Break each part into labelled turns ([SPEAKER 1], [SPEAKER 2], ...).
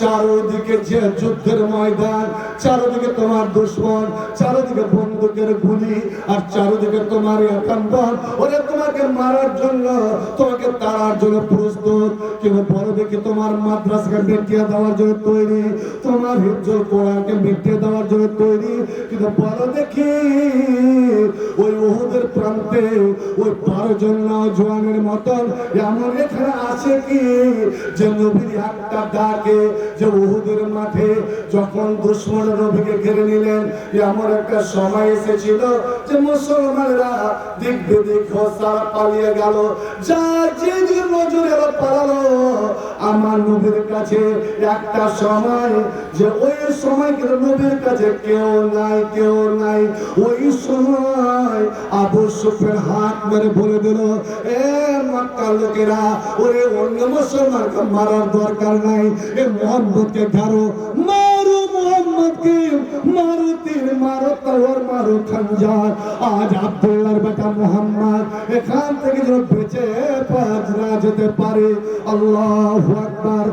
[SPEAKER 1] চারোদিকে যে যুদ্ধের ময়দান, চারোদিকে তোমার দুশ্মন, চারোদিকে বন্দুকের গুলি, আর চারোদিকে তোমার একাম্বর ওরে, তোমাকে মারার জন্য, তোমাকে তাড়ার জন্য প্রস্তুত। কিন্তু বড় দেখি তোমার মাদ্রাসাকে মিটিয়ে দেওয়ার জন্য তৈরি? তোমার হিফজুল কোরআনকে মিটিয়ে দেওয়ার জন্য তৈরি? কিন্তু বড় দেখি, ওই ওহুদের প্রান্তে ওই বারো জন জোয়ানের মতন, এমন এখানে আছে কি? যে নবীর একটা ডাকে যে উহুদের মাঠে যখন দুশ্মন নবীকে ঘিরে নিলেন এমন একটা সময় এসেছিল যে মুসলমানরা দিক বিদিক পালিয়ে গেল। যা যে নজর পালালো আমার নবীর কাছে একটা সময় যে ওই সময় কিন্তু নবীর কাছে কেউ নাই কেউ নাই। ওই সময় আবু সুফের হাত মেরে বলে দিল, এ মক্কার লোকেরা, ওরে অন্য মুসলমানকে মারার দরকার নাই। এ মোহাম্মদকে ধরো। মারো মোহাম্মদকে মারো তীর মারো খঞ্জার আজ আব্দুল্লাহর বেটা মোহাম্মদ এখান থেকে যেন বেঁচে পাজরা যেতে পারে। আল্লাহ আকবার।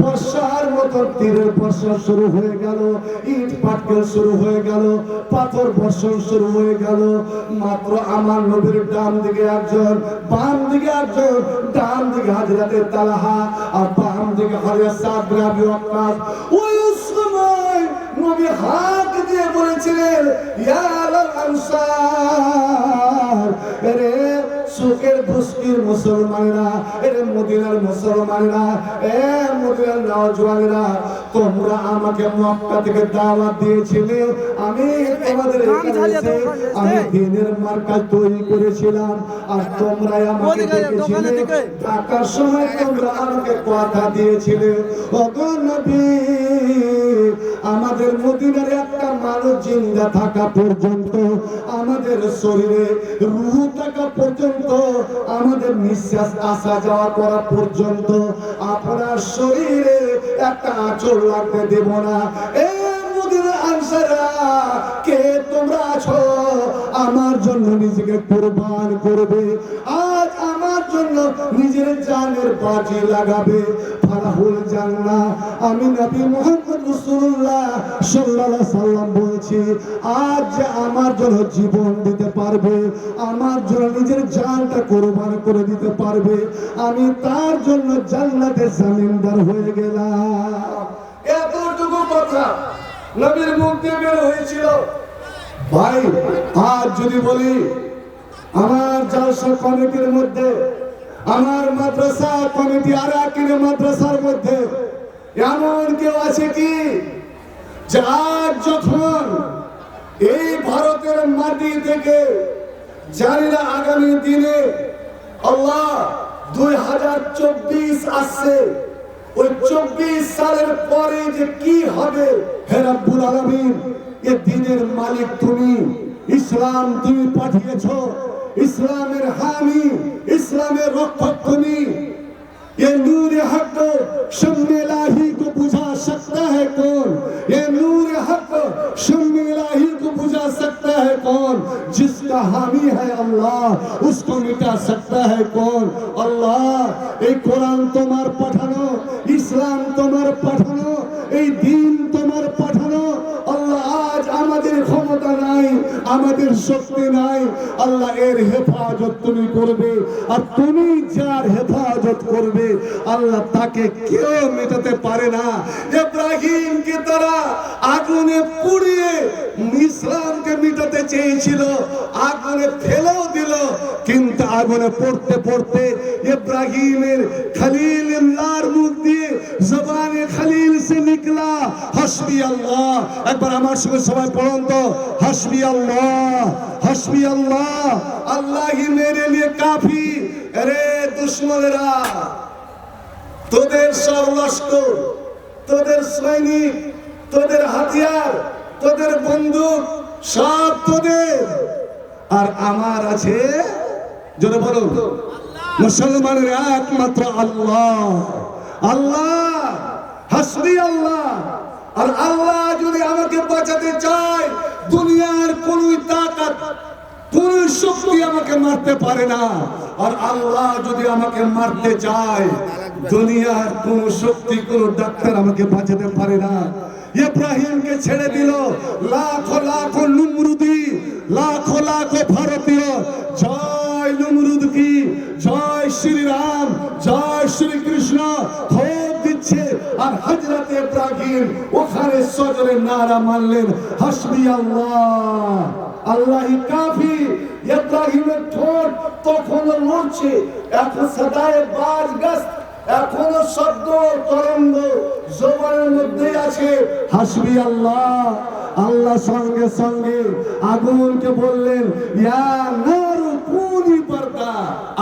[SPEAKER 1] বর্ষার মতো তীরের বর্ষা শুরু হয়ে গেল, ইট পাটকেল শুরু হয়ে গেল, পাথর বর্ষণ শুরু হয়ে গেল। মাত্র আমার নবীর ডান দিকে একজন, বাম দিকে একজন, ডান দিকে হাজরাতে তালাহা আর বাম দিকে রাবি ওয়াক্কাস। ওই সময় নবী হাত দিয়ে বলেছিলেন, ইয়া আনসার। সুখের বুস্কির মুসলমানেরা এরে মদিনার মুসলমানেরা এ মদিনার নওজওয়ানেরা তোমরা আমাকে মক্কা থেকে দাওয়াত দিয়েছিলে আমি তোমাদের এখানে আমি দিনের মার্কা তৈরি করেছিলাম আর তোমরা আমাকে দেখেছিলে। টাকার সময় তোমরা আমাকে কথা দিয়েছিলে ওগো নবী আমাদের মদিনার একটা মানুষ জিন্দা থাকা পর্যন্ত, আমাদের শরীরে রুহ থাকা পর্যন্ত, আমাদের নিঃশ্বাস আসা যাওয়া করা পর্যন্ত আপনার শরীরে একটা আঁচল লাগতে দেব না। কে তোমরা আছো? আমার জন্য নিজেকে কোরবান করবে। আজ আমার জন্য নিজের জানের বাজি লাগাবে। আমি নবী সাল্লাল্লাহু সাল্লাম বলছি, আজ আমার জন্য জীবন দিতে পারবে, আমার জন্য নিজের জানটা কোরবান করে দিতে পারবে, আমি তার জন্য জান্নাতের জামিনদার হয়ে গেলাম। এতটুকু কথা নবীর মুখ দিয়ে বের হয়েছিল। ভাই, আজ যদি বলি, আমার জালসা কমিটির মধ্যে আমার মাদ্রাসা কমিটি আর মাদ্রাসার মধ্যে। এমন কেউ আছে কি? যার যখন এই ভারতের মাটি থেকে জানি না আগামী দিনে আল্লাহ দুই হাজার চব্বিশ আসছে। ওই চব্বিশ সালের পরে যে কি হবে, হে রাব্বুল আলামিন, এ দিনের মালিক তুমি, ইসলাম তুমি পাঠিয়েছো। ইসলামের হামি ইসলামের রক্ষক তুমি ये नूर हक शम्म इलाही को बुझा सकता है कौन ये नूर हक शम्म इलाही को बुझा सकता है कौन जिसका हामी है अल्लाह उसको मिटा सकता है कौन अल्लाह এই কোরআন তোমার পাঠানো ইসলাম তোমার পাঠানো এই দিন তোমার পাঠানো আমাদের শক্তি নাই। আল্লাহ এর হেফাজত তুমি করবে আর তুমি যার হেফাজত করবে, আল্লাহ তাকে কেউ মেটাতে পারে না। ইব্রাহিমকে তারা আগুনে পুড়িয়ে ইসলামকে মিটাতে চেয়েছিল, আগুনে ফেলেও দিল, কিন্তু আগুনে পড়তে পড়তে ইব্রাহিমের খলিলুল্লাহর মুখ দিয়ে জবানে খলিল সে নিকলা হাসবি আল্লাহ। একবার আমার সঙ্গে সবাই পড়ুন তো হাসবি আল্লাহ। হাসবি আল্লাহ আল্লাহ মেরে লিয়ে কাফি। আরে দুশ্মনেরা, তোদের সব লস্কর, তোদের সৈনিক, তোদের হাতিয়ার, তোদের বন্দুক, সব তোদের। আর আমার আছে, জোরে বলুন মুসলমানের একমাত্র আল্লাহ। আল্লাহ, হাসবি আল্লাহ। আর আল্লাহ যদি আমাকে বাঁচাতে চায় দুনিয়ার কোন শক্তি আমাকে মারতে পারে না। আর আল্লাহ যদি আমাকে মারতে চায়, দুনিয়ার কোন শক্তি, কোন ডাক্তার আমাকে বাঁচাতে পারে না। ইব্রাহিমকে ছেড়ে দিল। লাখো লাখো নুমরুদি লাখো লাখো ভারতীয়। জয় নমরুদ কি? জয় শ্রীরাম, জয় শ্রীকৃষ্ণ। খোপ দিচ্ছে আর হজরত ইব্রাহিম ওখানে সজরে নারা মারলেন, হাসবি আল্লাহ আল্লাহ কাফি। ইব্রাহিমের ঠোঁট তখনও লড়ছে এখন সদায় বাজ গাছ এখনও শব্দ, তরঙ্গ জবানের মধ্যে আছে। হাসবি আল্লাহ। আল্লাহ সঙ্গে সঙ্গে আগুনকে বললেন, ইয়া নারু কুনি বারদা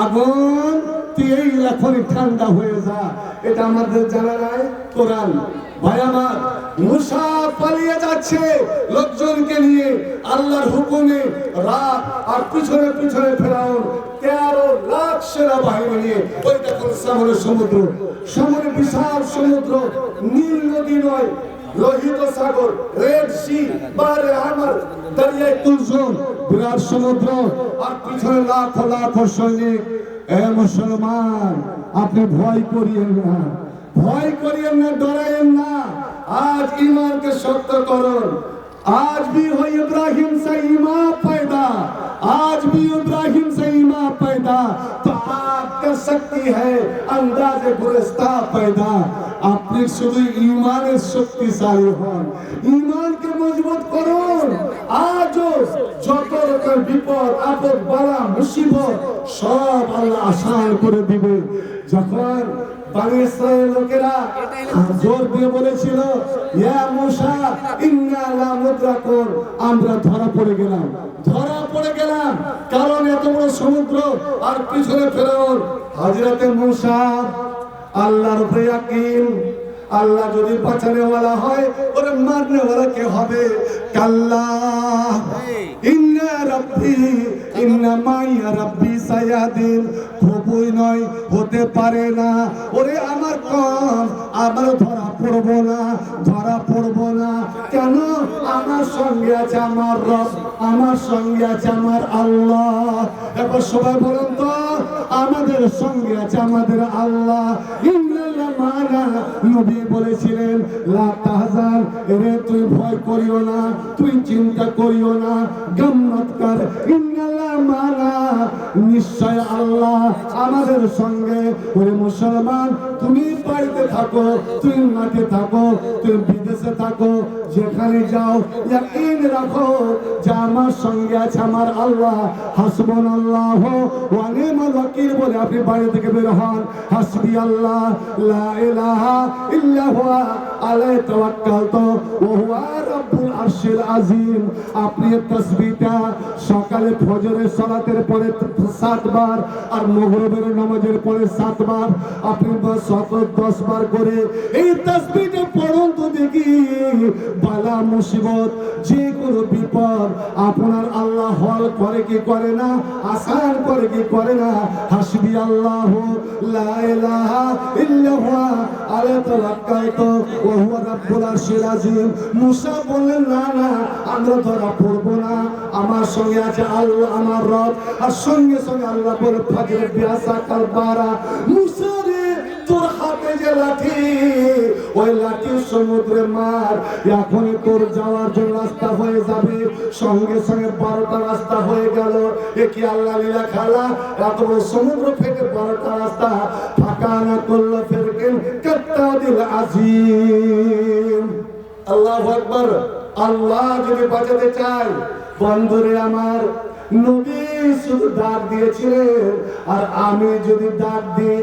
[SPEAKER 1] আগুন তুই এই এখনই ঠান্ডা হয়ে যা। এটা আমাদের জানা নাই কোরআন। ভাই আমার মুসা পালিয়ে যাচ্ছে লোকজনকে নিয়ে, আল্লাহর হুকুমে রাত আর পিছনে পিছনে ফেরাউন তেরো লাখ সেনা বাহিনী নিয়ে, ওই দেখুন সামনে সমুদ্র। সামনে বিশাল সমুদ্র, নীল নদী নয়, লোহিত সাগর, রেড সি বারে আমার দরিয়ায় কুলসুম, বিরাট সমুদ্র, আর পিছনে লাখ লাখ সৈনিক। এ মুসলমান আপনি ভয় করিয়েন না ভয় করিয়েন না ডরাইয়েন না আজ ईमान শক্ত করুন आज भी हो इब्राहिम से ईमान पैदा आज भी इब्राहिम से ईमान पैदा বাত কর সকতি হ্যায় আন্দাজে গুরস্তা পয়দা আপনি শুধু ইমানের শক্তিশালী হন ইমানকে মজবুত করুন আজও যত রকম বিপদ আপদ বালা মুসিবত সব আল্লাহ আসান করে দিবে যখন বলেছিল আমরা ধরা পড়ে গেলাম। ধরা কারণ এত বড় সমুদ্র আর পিছনে ফেরাউন। হাজিরাতে মুসা আল্লাহর উপরে আল্লাহ যদি বাঁচানে ওয়ালা হয় ওরে মারনেওয়ালা কে হবে? কাল্লা। ইন্না রাব্বি ইন্না মাইয়া রাব্বি সায়াদিন খুবই নয়, হতে পারে না। ওরে আমার কম আমার ধরা পড়ব না, ধরা পড়ব না। কেন? আমার সঙ্গে আছে আমার রব, আমার সঙ্গে আছে আমার আল্লাহ। এবার সবাই বলুন তো, আমাদের সঙ্গে আছে আমাদের আল্লাহ। বলেছিলেন তুই ভয় করিও না, তুই চিন্তা করিও না, গম্মত কর। মানা নিশ্চয় আল্লাহ আমাদের সঙ্গে। ওরে মুসলমান, তুমি বাড়িতে থাকো তুই মাঠে থাকো তুই বিদেশে থাকো যেখানে যাও, ইয়াকিন রাখো, যে আমার সঙ্গে আছে আমার আল্লাহ। হাসবুন আল্লাহ ওয়া বলে আপনি বাড়ি থেকে বের হন। হাসবি আল্লাহ লা ইলাহা ইল্লা হুয়া রাব্বুল আরশিল আপনি তাসবিহটা সকালে ফজরের সালাতের পরে সাতবার আর মাগরিবের নামাজের পরে সাতবার আপনি বাস শত দশ বার করে এই তাসবিহটা পড়ুন তো দেখি। বালা মুসিবত, যে কোনো বিপদ আপনার আল্লাহ হল করে কি করে না আসান করে কি করে না? হাসবি আল্লাহ তাওয়াক্কালতু রাব্বুল আরশিল আযীম। মুসা বললেন, না না, আমরা ধরা পড়ব না। আমার সঙ্গে আছে আল্লাহ, আমার রব। আর সঙ্গে সঙ্গে আল্লাহ বলে ফাজরে বিয়াসা কালবারা মুসা রে তোর হাতে যে লাঠি ওই লাঠি সমুদ্রে মার। এখনই তোর যাওয়ার জন্য রাস্তা হয়ে যাবে। সঙ্গে সঙ্গে বারোটা রাস্তা হয়ে গেল। এ কি আল্লাহ লীলা খেলা? এত সমুদ্র ফেটে বারোটা রাস্তা ফাঁকা না করল ফেরকেন কাত্তা দিল আজিম। আল্লাহ আকবার। আল্লাহ যদি বাঁচাতে চায়, বন্ধুরে আমার, নবী শুধু ডাক দিয়েছিলেন। আর আমি যদি ডাক দিই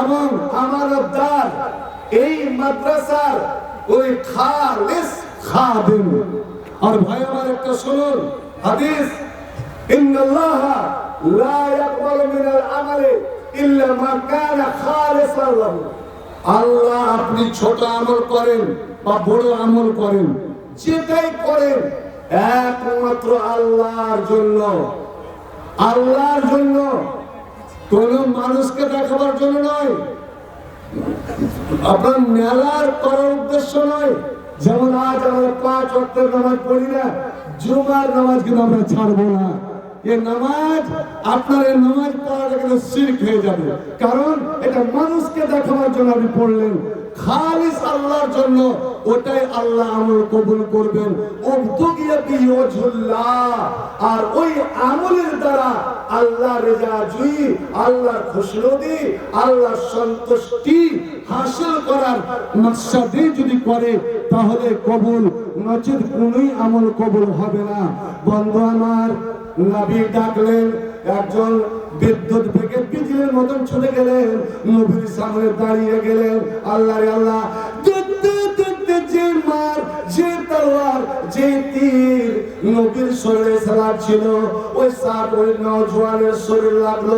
[SPEAKER 1] এবং আমানতদার এই মাদ্রাসার ওই খালিস খাদিম। আর ভাই আমার একটা শুনুন, হাদিস, ইন্নাল্লাহ লা ইয়াকবালু মিনাল আমালি ইল্লা মা কানা খালিসান লাহু। আল্লাহ আপনি ছোট আমল করেন বা বড় আমল করেন, যেটাই করেন, একমাত্র আল্লাহর জন্য। আল্লাহর জন্য কোন মানুষকে দেখাবার জন্য নয়। আপনার মেলার করার উদ্দেশ্য নয়। যেমন আজ আমরা পাঁচ অক্টের নামাজ পড়ি না, জুমার নামাজ কিন্তু আমরা ছাড়বো না। এই নামাজ, আপনার এই নামাজ পড়াটা কিন্তু শিরক হয়ে যাবে। কারণ এটা মানুষকে দেখাবার জন্য আপনি পড়লেন। খালিস আল্লাহর জন্য ওটাই আল্লাহ আমল কবুল করবেন। আর ওই আমলের দ্বারা আল্লাহ রেজা জুই, আল্লাহর খুশনদি, আল্লাহর সন্তুষ্টি হাসিল করার মাকসাদে যদি করে, তাহলে কবুল, নচেত কোনোই আমল কবুল হবে না। বন্ধু আমার, নবী ডাকলেন একজন বিদ্যুৎ থেকে বিজলির মতন ছুটে গেলেন, নবীর সামনে দাঁড়িয়ে গেলেন। আল্লাহ আল্লাহ দেখতে যে মার, যে তলোয়ার যে তীর নবীর শরীরে ছিল। ওই সাপ ওই নজওয়ানের শরীর লাগল।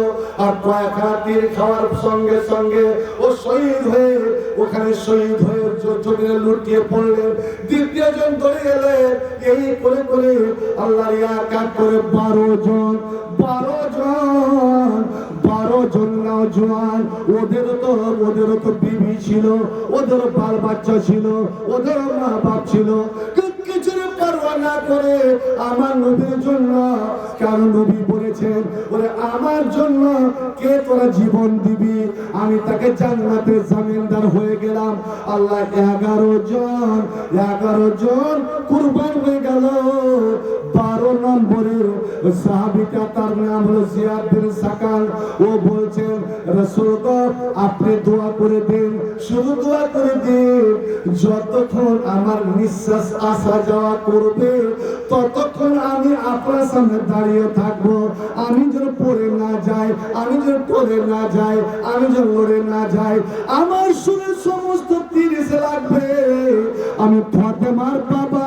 [SPEAKER 1] আর কয়েকটা তীর খাওয়ার সঙ্গে সঙ্গে ও শহীদ হয়ে, ওখানে শহীদ হয়ে জমিনে লুটিয়ে পড়লেন। দ্বিতীয় জন ধরে এই করে করে আল্লাহ করে বারো জন বারো জন বারো জন নওজোয়ান। ওদের তো ওদের তো বিবি ছিল ওদের বাল বাচ্চা ছিল ওদের মা বাপ ছিল। পারওয়া না করে আমার নবীর জন্য। কারণ নবী বলেছেন বলে আমার জন্য কে তোরা জীবন দিবি? আমি তাকে জান্নাতে জামিনদার হয়ে গেলাম। আল্লাহ এগারো জন এগারো জন কুরবান হয়ে গেল। বারো নম্বরের সাহাবিটা তার নাম হলো জিয়াদ বিন সাকাল ও বলছেন, রাসূল আপনি দোয়া করে দিন, শুধু দোয়া করে দিন। যতক্ষণ আমার নিঃশ্বাস আসা যাওয়া করবে, ততক্ষণ আমি আপনার সামনে দাঁড়িয়ে থাকব। আমি যেন পড়ে না যাই, আমি যেন পড়ে না যাই, আমি যেন লড়ে না যাই। আমার শরীর সমস্ত তিরিশ লাগবে। আমি ফাতেমার বাবা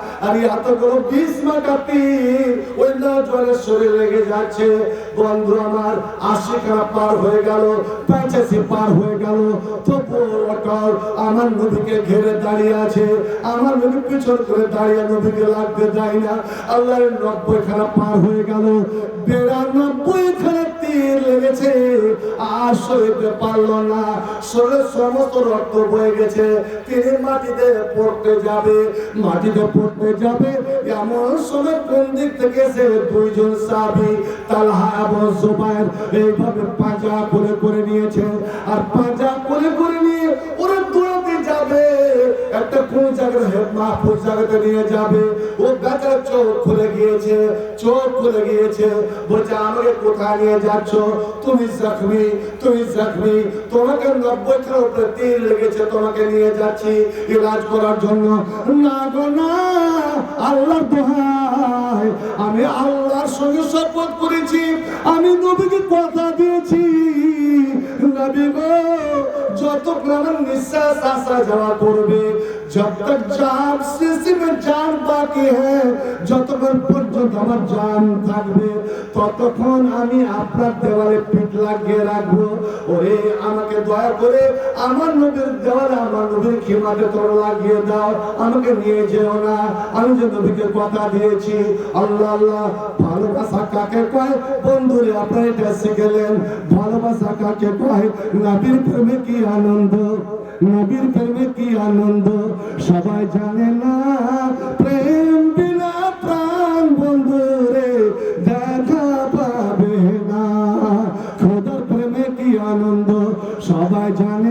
[SPEAKER 1] মাকাতি ওই লেগে যাচ্ছে। বন্ধু আমার পার হয়ে গেল পার হয়ে গেল। অটল, আমার নদীকে ঘিরে দাঁড়িয়ে আছে। আমার নদী পিছন করে দাঁড়িয়ে নদীকে লাগতে দেয় না। আল্লাহর নব্বই খানা পার হয়ে গেল। বিরানব্বই খানা তীর লেগেছে। আর সইতে পারল না। সমস্ত রক্ত বয়ে গেছে। মাটিতে পড়তে যাবে। মাটিতে পড়তে যাবে। এমন সময় কোন দিক থেকে সে দুইজন সাবি তালহা এবং জোবায়ের এইভাবে পাঁজা করে করে নিয়েছে। আর পাঁজা করে করে নিয়ে একটা কোন জায়গায় মাহফুজ জায়গাতে নিয়ে যাবে? ও বেচারা চোখ খুলে গিয়েছে, চোখ খুলে গিয়েছে, বলছে, আমাকে কোথায় নিয়ে যাচ্ছ? তুমি জখমি তুমি জখমি। তোমাকে নব্বই খানা উপরে তীর লেগেছে, তোমাকে নিয়ে যাচ্ছি ইলাজ করার জন্য। না গো, না, আল্লাহর দোহাই। আমি আল্লাহর সঙ্গে শপথ করেছি, আমি নবীকে কথা দিয়েছি। নবী গো যতক্ষণ নিঃশ্বাস আসা যাওয়া করবে जब तक जान শেষে में जान বাকি है যতক্ষণ পর্যন্ত আমার জান থাকবে ততক্ষণ আমি আপনার দেওয়ালে পিঠ লাগিয়ে রাখবো ওরে আমাকে দয়া করে আমার নবীর দেওয়ালে আমার নবীর খিমাতে তোর লাগিয়ে দাও আমাকে নিয়ে যেও না আমি যে নবীকে কথা দিয়েছি আল্লাহ আল্লাহ ভালোবাসা কাকে কয় বন্ধুরে আপনারা এটা শিখেলেন ভালোবাসা কাকে কয় নবীর প্রেমে কি আনন্দ নবীর প্রেমে কি আনন্দ? সবাই জানে না, প্রেম বিনা প্রাণ বন্ধু রে দেখা পাবে না। খোদার প্রেমে কি আনন্দ? সবাই জানে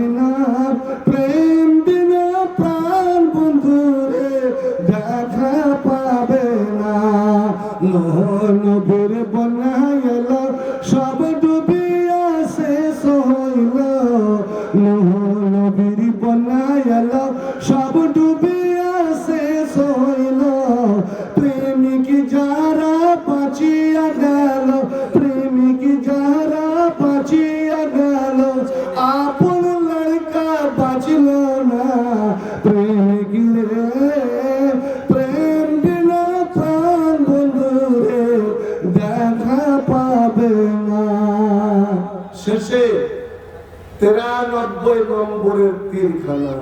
[SPEAKER 1] নম্বরের তীরখানা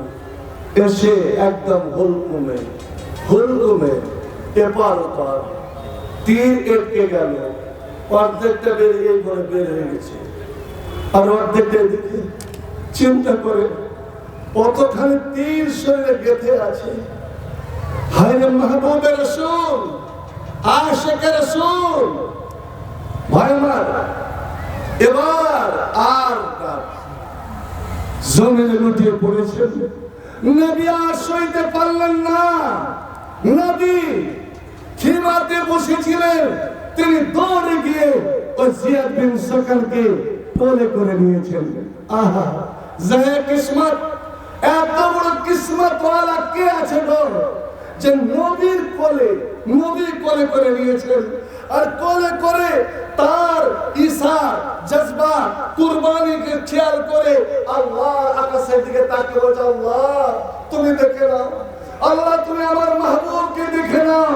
[SPEAKER 1] এসে একদম হুলকুমে হুলকুমে এপার ওপার। তীর এটকে গেল। অর্ধেকটা বেরিয়ে করে বের হয়ে গেছে। আর অর্ধেকটা এদিকে চিন্তা করে, কতখানি তীর শরীরে গেথে আছে। হায় মাহবুবের রসুল, আশেকের রসুল। ভাই আমার, এবার আর জমিনে লুটিয়ে পড়েছেন। নবী আর সইতে পারলেন না। নবী খিমাতে বসেছিলেন। তিনি দৌড়ে গিয়ে ওই জিয়াদ বিন সকালকে কোলে করে নিয়েছেন। আহা জাহে কিসমত, এত বড় কিসমত ওয়ালা কে আছে গো, যে নবীর কোলে নবী কোলে করে নিয়েছেন। আর কোলে করে তার ঈসা জজবা কুরবানিকে খেয়াল করে আল্লাহ আকাশের দিকে তাকিয়ে বলছে, আল্লাহ, তুমি দেখে নাও। আল্লাহ, তুমি আমার মাহবুবকে দেখে নাও।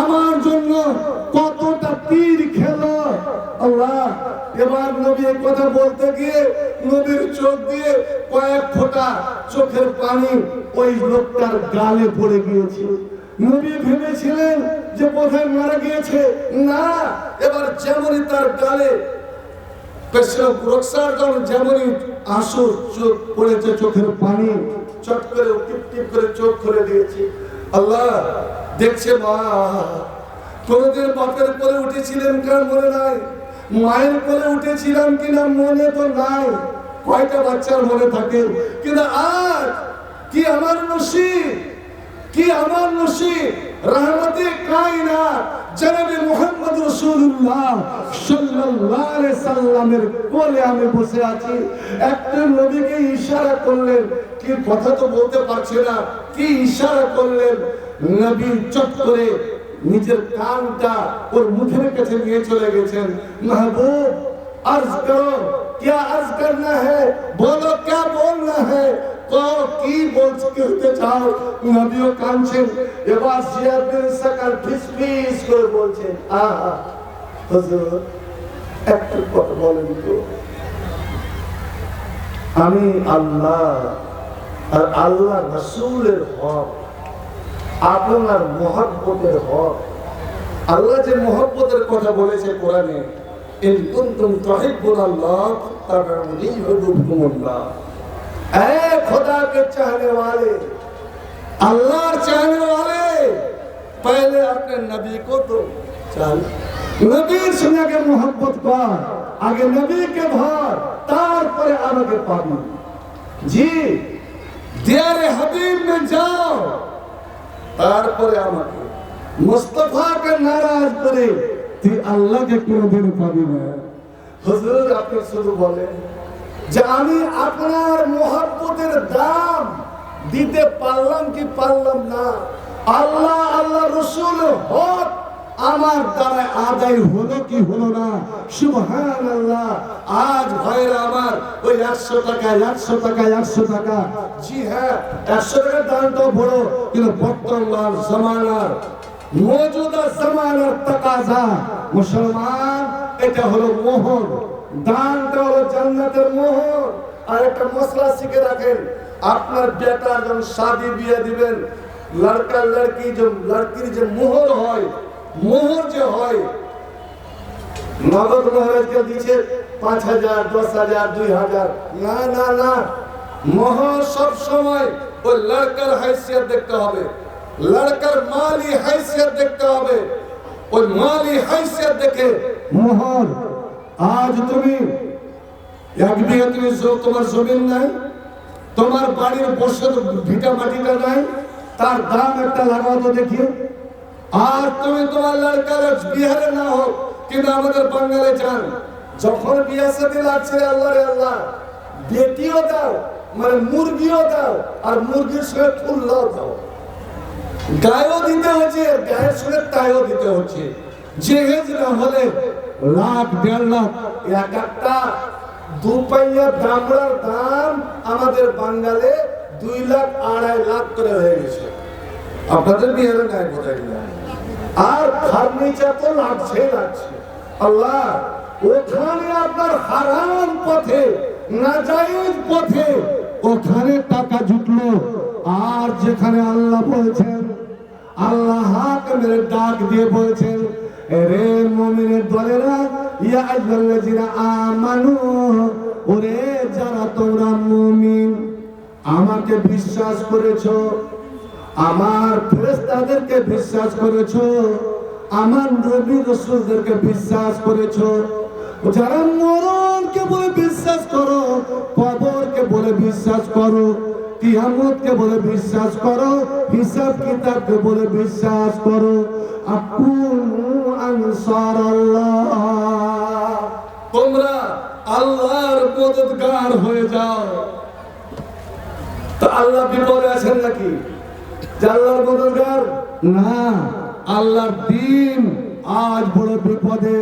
[SPEAKER 1] আমার জন্য কতটা তীর খেলো। আল্লাহ, এবার নবী কথা বলতে গিয়ে নবীর চোখ দিয়ে কয়েক ফোঁটা চোখের পানি ওই লোকটার গালে পড়ে গিয়েছে নবী ভেবেছিলেন যে বোধহয় মারা গিয়েছে। না, এবার যেমনই তার গালে রক্সার যখন যেমনই আসু চোখ পড়েছে চোখের পানি, চট করে টিপ টিপ করে চোখ খুলে দিয়েছে। আল্লাহ, দেখছে মা, কোনদিন বাপের কোলে উঠেছিলেন কার মনে নাই? মায়ের কোলে উঠেছিলাম কিনা মনে তো নাই। কয়টা বাচ্চার মনে থাকে? কিন্তু আজ কি আমার নসিব? কি আমার নসিব? রহমতে কায়নাত, জনাবে মুহাম্মদ রাসূলুল্লাহ সাল্লাল্লাহু আলাইহি সাল্লামের কোলে আমি বসে আছি। একটা নবীকে ইশারা করলেন, কি কথা তো বলতে পারছে না, কি ইশারা করলেন? নবী চট করে নিজের কানটা ওর মুখের কাছে নিয়ে চলে গেছেন। মাহবুব अर्ज करो क्या अर्ज करना है बोलो क्या बोलना है তো কি বলছ করতে চাও নবীও কাঁদছেন এবার জিয়াদের সকাল ফিস ফিস করে বলছেন আহা হুজুর একটা কথা বলেন তো আমি আল্লাহ আর আল্লাহ রসুলের হক আপনার মহব্বতের হক আল্লাহ যে মহব্বতের কথা বলেছে কোরআনে ইন কুনতুম তুহিব্বুনাল্লাহ ফাত্তাবিউনি ইউহিব্বুকুমুল্লাহ এ खुदा के चाहने वाले अल्लाह चाहने वाले पहले अपने नबी को तो চাল নবীর সঙ্গে আগে মোহাম্মত কর আগে নবীকে ধর তারপরে আমাকে পাবি জি দিয়ারে হাবিব মে যাও তারপরে আমাকে মুস্তফাকে নারাজ করে তুই আল্লাহকে কোনোদিন পাবি না। হুজুর আপনি শুধু বলেন যে আমি আপনার মোহাব্বতের দাম দিতে পারলাম কি পারলাম না? আল্লাহ আল্লাহ রসুল হক আমার দ্বারা আদায় হলো কি হলো না? সুবহান আল্লাহ আজ ভাইরা আমার ওই একশো টাকা একশো টাকা একশো টাকা। জি হ্যাঁ একশো টাকার দামটাও বড়, কিন্তু বর্তমান জমানার মজুদা জমানার তাকাজা। মুসলমান, এটা হলো মোহর। দানটা হলো জান্নাতের মোহর। আর একটা মশলা শিখে রাখেন, আপনার বেটা যখন শাদি বিয়ে দিবেন, লড়কা লড়কি যে লড়কির যে মোহর হয়, মোহর যে হয়, নগদ মহারাজকে দিচ্ছে পাঁচ হাজার, দশ হাজার, দুই হাজার। না না না। মোহর সব সময় ওই লড়কার হাইসিয়ত দেখতে হবে। লড়কার মালি হাইসিয়ত দেখতে হবে। ওই মালি হাইসিয়ত দেখে মোহর আজ তুমি এক বিঘা তুমি তোমার জমিন নাই, তোমার বাড়ির বসে ভিটা মাটিটা নাই, তার দাম একটা লাগাও দেখি। আর তুমি তোমার লড়কার বিহারে না হোক, কিন্তু আমাদের বাঙালি চান, যখন বিয়া সাথে লাগছে আল্লাহ রে আল্লাহ, বেটিও দাও মানে মুরগিও দাও, আর মুরগির সঙ্গে ফুল্লাও দাও। গায়ও দিতে হচ্ছে, গায়ের সঙ্গে তাইও দিতে হচ্ছে। জেহেজ না হলে লাখ দেড় লাখ, এক একটা দু পাইয়া দামড়ার দাম আমাদের বাঙ্গালে দুই লাখ, আড়াই লাখ করে হয়ে গেছে। আপনাদের বিহারে নাই বোঝাই আর ফার্নিচার তো লাগছে লাগছে। আল্লাহ, ওখানে আপনার হারাম পথে, নাজায়েজ পথে, ওখানে টাকা জুটলো। আর যেখানে আল্লাহ বলছেন আল্লাহ হাক ডাক দিয়ে বলছেন রে মুমিনের দলেরা, ইয়া আইয়ুহাল্লাযিনা আমানু, ওরে যারা তোমরা মুমিন, আমাকে বিশ্বাস করেছ, আমার ফেরেশতাদেরকে বিশ্বাস করেছ, আমার নবী রাসূলদেরকে বিশ্বাস করেছ, যারা মরণকে বলে বিশ্বাস করো, কবরকে বলে বিশ্বাস করো কিয়ামতকে বলে বিশ্বাস করো, হিসাব কিতাবকে বলে বিশ্বাস করো। তোমরা আল্লাহর মদদগার হয়ে যাও। তো আল্লাহ বিপদে আছেন নাকি? যে আল্লাহর মদদগার? না, আল্লাহর দিন আজ বড় বিপদে।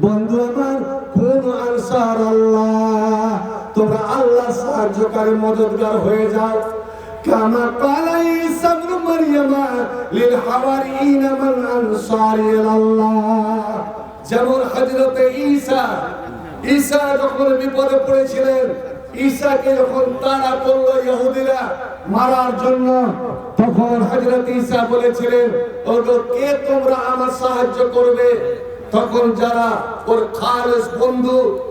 [SPEAKER 1] বন্ধু আমার, কোন আনসার আল্লাহ তোমরা আল্লাহ সাহায্যকারী মদদগার হয়ে যাও كما قال عيسى ابن مريم للحواريين من انصار الى الله যেমন হযরতে ঈসা ঈসা যখন বিপদে পড়েছিলেন ঈসাকে যখন তাড়া করলো ইহুদিরা মারার জন্য তখন হযরত ঈসা বলেছিলেন ওগো কে তোমরা আমার সাহায্য করবে তখন যারা ওর খালেস বন্ধু খালেস তাজউদ্দিন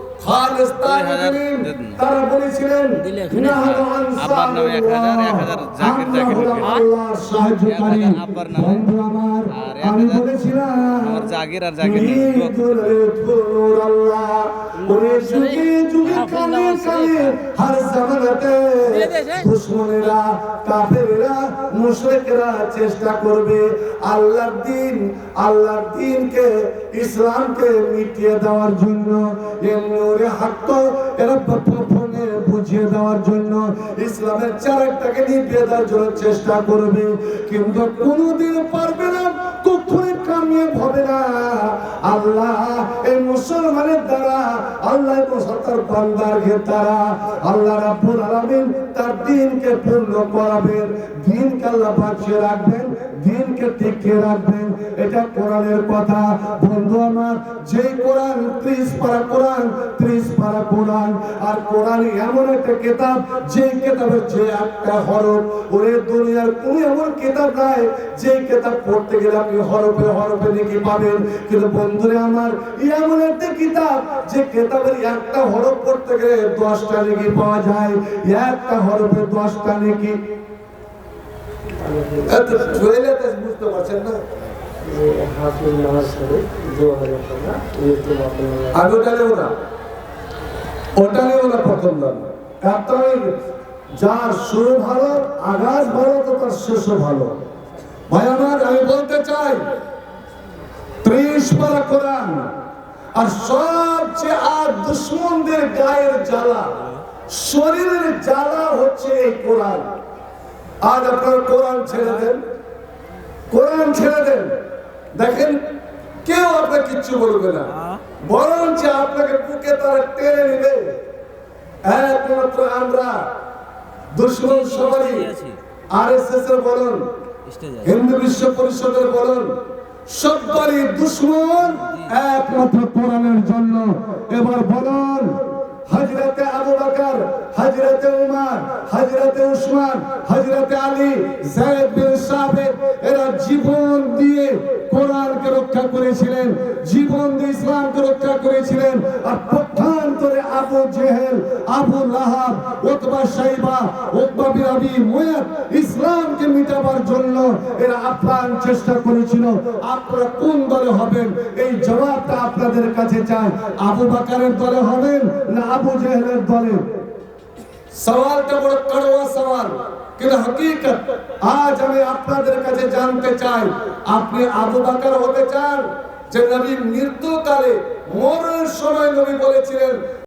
[SPEAKER 1] তারা বলেছিলেন
[SPEAKER 2] দিলে এখানে
[SPEAKER 1] নাহনু
[SPEAKER 2] আব্বার নামে এক হাজার, এক হাজার জাকির, জাকির
[SPEAKER 1] হলাম সাহায্যকারী
[SPEAKER 2] আব্বার নামে। আর এক হাজার আমার জাগির আর জাকির দিবে।
[SPEAKER 1] ঈদুল ফুরুর আল্লাহ ওরে যুগে যুগে কানে কানে হর জামানাতে দুশ্মনেরা কাফেররা মুশরিকরা চেষ্টা করবে আল্লাহর দিন, আল্লাহর দিনকে, ইসলামকে মিটিয়ে দেওয়ার জন্য, এমনি ওরে বুঝিয়ে দেওয়ার জন্য, ইসলামের চারটাকে নিভিয়ে দেওয়ার জন্য চেষ্টা করবে। কিন্তু কোনোদিন পারবে না, কখনই কামিয়াব হবে না। আল্লাহ, এই মুসলমানের দ্বারা, আল্লাহ মুসলমান বান্দার দ্বারা আল্লাহ রাব্বুল আলামিন তার দিনকে পূর্ণ করাবেন, দিনকে আল্লাহ বাঁচিয়ে রাখবেন। দিনকে টিকিয়ে রাখবেন? এটা কোরআনের কথা। বন্ধু আমার যে কোরআন, ত্রিশ পারা কোরআন, ত্রিশ পারা কোরআন, আর কোরআন এমন একটা কিতাব যে কিতাবের যে একটা হরফ, ওরে দুনিয়ার কোন এমন কিতাব নাই যে কিতাব পড়তে গেলে আপনি হরফে হরফে নাকি পাবেন। কিন্তু বন্ধুরে আমার, এমন একটা কিতাব, যে কিতাবের একটা হরফ পড়তে গেলে দশটা নাকি পাওয়া যায়, একটা হরফে দশটা নাকি বুঝতে পারছেন না। আমি ওটা নেব না। প্রথম দাম। যার শুরু ভালো আগাজ ভালো, তো তার শেষও ভালো। ভাই, আমার, আমি বলতে চাই, ত্রিশ পারা কোরআন আর সবচেয়ে আর দুশ্মনদের গায়ের জ্বালা, শরীরের জ্বালা হচ্ছে এই কোরআন। আজ আপনার কোরআন ছেড়ে দেন। কোরআন ছেড়ে দেন। দেখেন, কেউ আপনাকে কিচ্ছু বলবে না। বরঞ্চ আপনাকে বুকে তারা টেনে নিবে। একমাত্র আমরা দুশ্মন সবারই আর এস এস এর বলুন, হিন্দু বিশ্ব পরিষদের বলুন সবারই দুশ্মন, একমাত্র কোরআনের জন্য। এবার বলুন বকর হজরতে উমর হজরতে উসমান হজরতে আলী জায়েদ বিন সাবিত এরা জীবন দিয়ে কোরআনকে রক্ষা করেছিলেন, জীবন দিয়ে ইসলামকে রক্ষা করেছিলেন। আর পক্ষান্তরে Abu Jahl, Abu Lahab, Utba Shaiba bin Abi মুয়াত ইসলামকে মিটাবার জন্য এরা আপ্রাণ চেষ্টা করেছিল। আপনারা কোন দলে হবেন? এই জবাবটা আপনাদের কাছে চাই। আবু বাকারের দলে হবেন না আবু জেহেলের দলে? সওয়ালটা বড় কড়োয়া সওয়াল। কিন্তু হকিকত, আজ আমি আপনাদের কাছে জানতে চাই, আপনি আবু বাকার হতে চান যে নবী মৃত্যুকালে মরণের সময় নবী বলেছিলেন